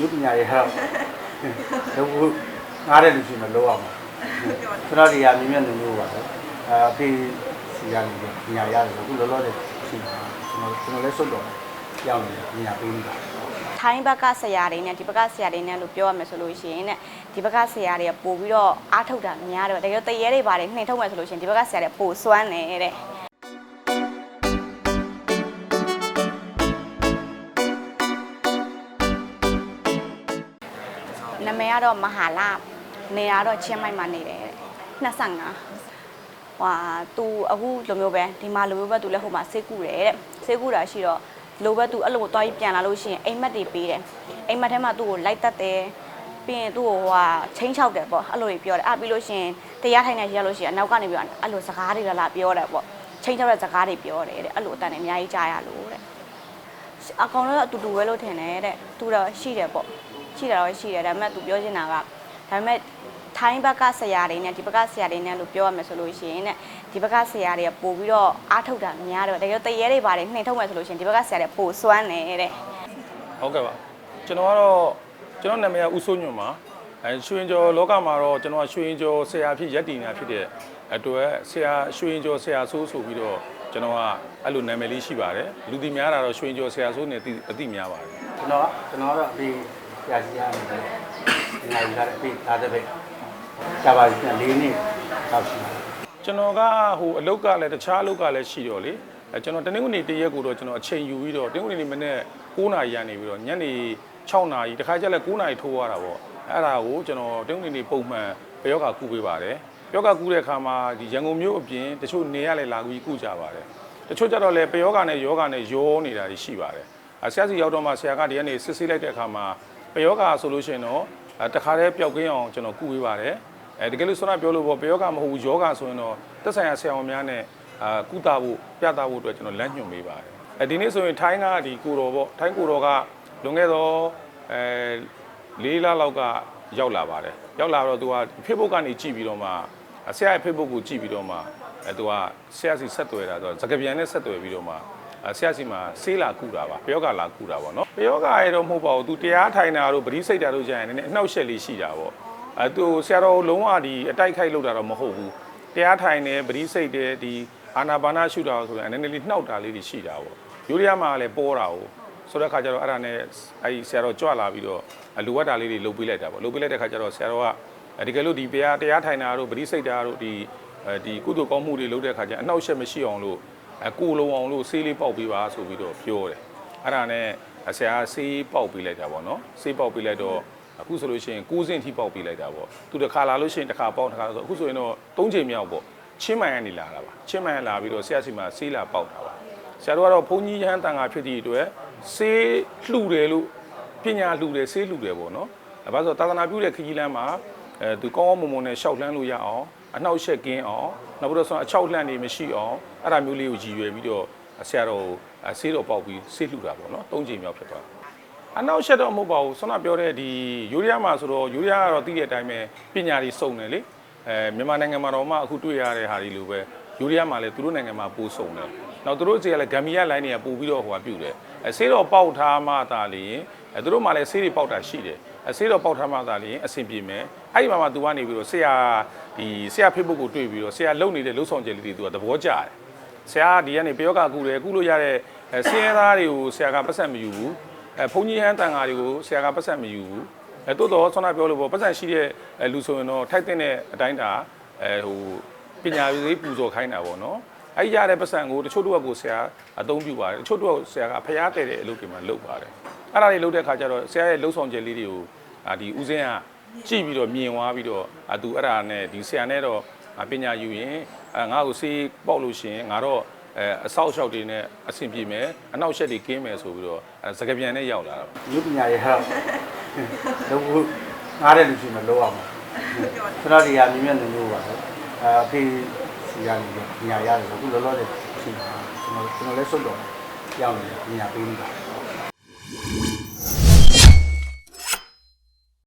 ရုပ်ပညာရေးဟာတော့ဘုငားတဲ့လူရှိမှလောရမှာကျွန်တော်ဒီဟာမြင်မြတ်နေလို့ပါတော့အာအဖေစီရနေပညာရတယ်အခုလောလောဆယ်ရှိမှာကျွန်တော်ကျွန်တော်လည်းစွတ်တော်ရောက်နေပညာပေးနေတာထိုင်းဘက်ကဆရာတွေနဲ့ဒီဘက်ကဆရာတွေနဲ့လို့ပြောရမယ်ဆိုလို့ရှိရင်တဲ့ဒီဘက်ကဆရာတွေကပို့ပြီးတော့အားထုတ်တာများတယ်တကယ်တရေတွေပါတယ်နှင်ထုတ်မယ်ဆိုလို့ရှိရင်ဒီဘက်ကဆရာတွေပို့စွမ်းတယ်တဲ့ မည်ကတော့မဟာလာနေရာတော့ချင်းမိုက်မှာနေတယ်တဲ့25ဟွာ तू အခုလိုမျိုးပဲဒီမှာလိုမျိုးပဲ तू လည်းဟိုမှာစေးကူတယ်တဲ့စေးကူတာရှိတော့လိုပဲ तू အဲ့လိုသွားပြီးပြန်လာလို့ရှိရင်အိမ်မက်တွေပေးတယ်အိမ်မက်ထဲမှာ तू ကိုလိုက်တတ်တယ်ပြီးရင် तू ကိုဟိုဟာချင်းချောက်တယ်ပေါ့အဲ့လိုတွေပြောတယ်အဲ့ပြီးလို့ရှိရင်တရားထိုင်နေရလို့ရှိရင်အနောက်ကနေပြီးတော့အဲ့လိုစကားတွေလာလာပြောတယ်ပေါ့ချင်းချောက်တဲ့စကားတွေပြောတယ်တဲ့အဲ့လိုအတန်တွေအများကြီးကြားရလို့တဲ့အကောင်တော့အတူတူပဲလို့ထင်တယ်တဲ့သူတော့ရှိတယ်ပေါ့ ရှိတာတော့ရှိတယ်ဒါပေမဲ့ तू ပြောချင်တာကဒါပေမဲ့ထိုင်းဘက်ကဆရာတွေနဲ့ဒီဘက်ကဆရာတွေနဲ့လို့ပြောရမယ်ဆိုလို့ရှိရင်တဲ့ဒီဘက်ကဆရာတွေကပို့ပြီးတော့အားထုတ်တာများတယ်တကယ်တရေတွေပါတယ်နှင်ထုတ်မယ်ဆိုလို့ရှိရင်ဒီဘက်ကဆရာတွေပို့စွမ်းတယ်တဲ့ဟုတ်ကဲ့ပါကျွန်တော်ကတော့ကျွန်တော်နာမည်ကဦးစိုးညွန့်ပါအဲရွှေရင်ကျော်လောကမှာတော့ကျွန်တော်ကရွှေရင်ကျော်ဆရာဖြစ်ရက်တီနေတာဖြစ်တဲ့အတွက်ဆရာရွှေရင်ကျော်ဆရာဆိုးဆိုပြီးတော့ကျွန်တော်ကအဲ့လိုနာမည်လေးရှိပါတယ်လူသိများတာတော့ရွှေရင်ကျော်ဆရာဆိုးနဲ့အသိအသိများပါတယ်ကျွန်တော်ကကျွန်တော်ကတော့အဖေ ဆရာကြီးရနေတယ်ဒီနေ့ကလည်းအဖေသားတဲ့ပဲကြာပါပြီ၄နှစ်တော့ရှိပါတယ်ကျွန်တော်ကဟိုအလုတ်ကလည်းတခြားအလုတ်ကလည်းရှိတော့လေအဲကျွန်တော်တနင်္ဂနွေတရက်ကိုတော့ကျွန်တော်အချိန်ယူပြီးတော့တနင်္ဂနွေနေ့မနေ့9နာရီရနေပြီးတော့ညနေ6နာရီတခါကျလည်း9နာရီထိုးရတာပေါ့အဲ့ဒါကိုကျွန်တော်တနင်္ဂနွေနေ့ပုံမှန်ပယောဂကူပေးပါတယ်ပယောဂကူတဲ့အခါမှာဒီရန်ကုန်မြို့အပြင်တချို့နေရလည်းလာပြီးကူကြပါတယ်တချို့ကျတော့လည်းပယောဂနဲ့ယောဂနဲ့ရောနေတာတွေရှိပါတယ်အဲဆရာစီရောက်တော့မှဆရာကဒီကနေစစ်ဆေးလိုက်တဲ့အခါမှာ ပယောဂဆိုလို့ရှိရင်တော့အဲတခါတည်းပျောက်ကင်းအောင်ကျွန်တော်ကူပေးပါတယ်အဲတကယ်လို့ဆိုတော့ပြောလို့ပေါ့ပယောဂမဟုတ်ဘူးယောဂဆိုရင်တော့သက်ဆိုင်ရာဆရာဝန်များနဲ့အာကုသဖို့ပြသဖို့အတွက်ကျွန်တော်လမ်းညွှန်ပေးပါတယ်အဲဒီနေ့ဆိုရင်ထိုင်းကဒီကိုတော်ပေါ့ထိုင်းကိုတော်ကလွန်ခဲ့တော့အဲလေးလလောက်ကရောက်လာပါတယ်ရောက်လာတော့သူက Facebook ကနေကြည့်ပြီးတော့မှဆရာရဲ့ Facebook ကိုကြည့်ပြီးတော့မှအဲသူကဆရာစီဆက်သွယ်တာဆိုတော့စကပြန်နဲ့ဆက်သွယ်ပြီးတော့မှအဲ ဆရာစီမှာဆေးလာကူတာပါပယောဂလာကူတာပေါ့နော်ပယောဂရဲ့တော့မဟုတ်ပါဘူးသူတရားထိုင်တာတို့ပရိစိတ်တာတို့ကြာရင်လည်းအနှောက်အယှက်လေးရှိတာပေါ့အဲသူဆရာတော်လုံးဝဒီအတိုက်ခိုက်လုပ်တာတော့မဟုတ်ဘူးတရားထိုင်နေပရိစိတ်တဲ့ဒီအာနာပါနာရှုတာဆိုရင်အနေနဲ့လေးနှောက်တာလေးတွေရှိတာပေါ့ယူရီးယားမှာလည်းပေါ်တာကိုဆိုတဲ့ခါကျတော့အဲ့ဒါနဲ့အဲဒီဆရာတော်ကြွလာပြီးတော့လိုအပ်တာလေးတွေလုပ်ပေးလိုက်တာပေါ့လုပ်ပေးလိုက်တဲ့ခါကျတော့ဆရာတော်ကဒီကယ်လို့ဒီတရားတရားထိုင်တာတို့ပရိစိတ်တာတို့ဒီဒီကုသိုလ်ကောင်းမှုတွေလုပ်တဲ့ခါကျအနှောက်အယှက်မရှိအောင်လို့ အကိုလုံးအောင်လို့ဆေးလေးပေါက်ပေးပါဆိုပြီးတော့ပြောတယ်အဲ့ဒါနဲ့ဆရာဆေးပေါက်ပေးလိုက်တာပေါ့နော်ဆေးပေါက်ပေးလိုက်တော့အခုဆိုလို့ရှိရင်6စင်းထိပေါက်ပေးလိုက်တာပေါ့သူတစ်ခါလာလို့ရှိရင်တစ်ခါပေါက်တစ်ခါဆိုအခုဆိုရင်တော့3ချိန်မြောက်ပေါ့ချင်းမိုင်ကနေလာတာပါချင်းမိုင်လာပြီးတော့ဆရာစီမှာဆေးလာပေါက်တာပါဆရာတို့ကတော့ဘုန်းကြီးရဟန်းတန်ခါဖြစ်သည့်အတွက်ဆေးလှူတယ်လို့ပညာလှူတယ်ဆေးလှူတယ်ပေါ့နော်အဲဒါဆိုသာသနာပြုတဲ့ခကြီးလမ်းမှာအဲသူကောင်းကောင်းမွန်မွန်နဲ့ရှောက်လှမ်းလို့ရအောင် အနှောက်အယှက်ကင်းအောင်နောက်ပြီးတော့ဆိုအချောက်လှမ်းနေမရှိအောင်အဲ့ဒါမျိုးလေးကိုကြည်ရွယ်ပြီးတော့ဆရာတော်ဆေးတော်ပေါက်ပြီးဆေးလှူတာပေါ့နော်၃ချိန်မြောက်ဖြစ်သွားတယ်အနောက်ရှက်တော့မဟုတ်ပါဘူးဆွမ်းနာပြောတဲ့ဒီယူရီးယားမှာဆိုတော့ယူရီးယားကတော့သိတဲ့အတိုင်းပဲပညာတွေစုံတယ်လေအဲမြန်မာနိုင်ငံမှာတော့မှအခုတွေ့ရတဲ့ဟာတွေလိုပဲယူရီးယားမှာလည်းသူတို့နိုင်ငံမှာပိုစုံတယ် နောက်သူတို့စီကလည်းဂမ်ဘီယာလိုင်းတွေကပို့ပြီးတော့ဟိုကပြုတ်တယ်အဲဆေးတော့ပေါက်ထားမှသာလေရင်အဲသူတို့မှလည်းဆေးတွေပေါက်တာရှိတယ်အဲဆေးတော့ပေါက်ထားမှသာလေရင်အဆင်ပြေမယ်အဲ့ဒီမှာမှသူကနေပြီးတော့ဆရာဒီဆရာဖေ့ဘုတ်ကိုတွေ့ပြီးတော့ဆရာလုံနေတဲ့လှုပ်ဆောင်ချက်လေးတွေသူကသဘောကျတယ်ဆရာဒီကနေပယောဂကူတယ်ကူလို့ရတဲ့အဲဆင်းရဲသားတွေကိုဆရာကပတ်သက်မယူဘူးအဲဘုန်းကြီးဟန်းတန်ဃာတွေကိုဆရာကပတ်သက်မယူဘူးအဲတိုးတော့ဆွမ်းနာပြောလို့ပေါ့ပတ်သက်ရှိတဲ့အဲလူဆိုရင်တော့ထိုက်တဲ့အတိုင်းတာအဲဟိုပညာရေးပူဇော်ခိုင်းတာပေါ့နော် အဲ့ရတဲ့ပတ်စံကိုတချို့တော့ကိုဆရာအသုံးပြုပါတယ်တချို့တော့ဆရာကဖျားတဲ့တဲ့အလုပ်တွေမှာလုပ်ပါတယ်အဲ့ဒါတွေလုပ်တဲ့အခါကျတော့ဆရာရဲ့လှုပ်ဆောင်ချက်လေးတွေကိုအာဒီဦးစင်းကကြည့်ပြီးတော့မြင်သွားပြီးတော့အတူအဲ့ဒါနဲ့ဒီဆရာနဲ့တော့ပညာယူရင်အဲငါ့ကိုစေးပေါက်လို့ရှိရင်ငါတော့အဲအဆောက်အအုံတွေနဲ့အဆင်ပြေမယ်အနောက်ရှက်တွေကင်းမယ်ဆိုပြီးတော့အဲစကပြန်နဲ့ရောက်လာတာပါရုပ်ပညာရေးဟာတော့ဘုငားတဲ့လူရှိမှလောရမှာကျွန်တော်ဒီဟာမြင်မြတ်နေလို့ပါတော့အာအဖေ စီရနေပညာရတယ်အခုလောလောဆယ်ရှိမှာကျွန်တော်ကျွန်တော်လည်းစွတ်တော်ရောက်နေပညာပေးနေတာ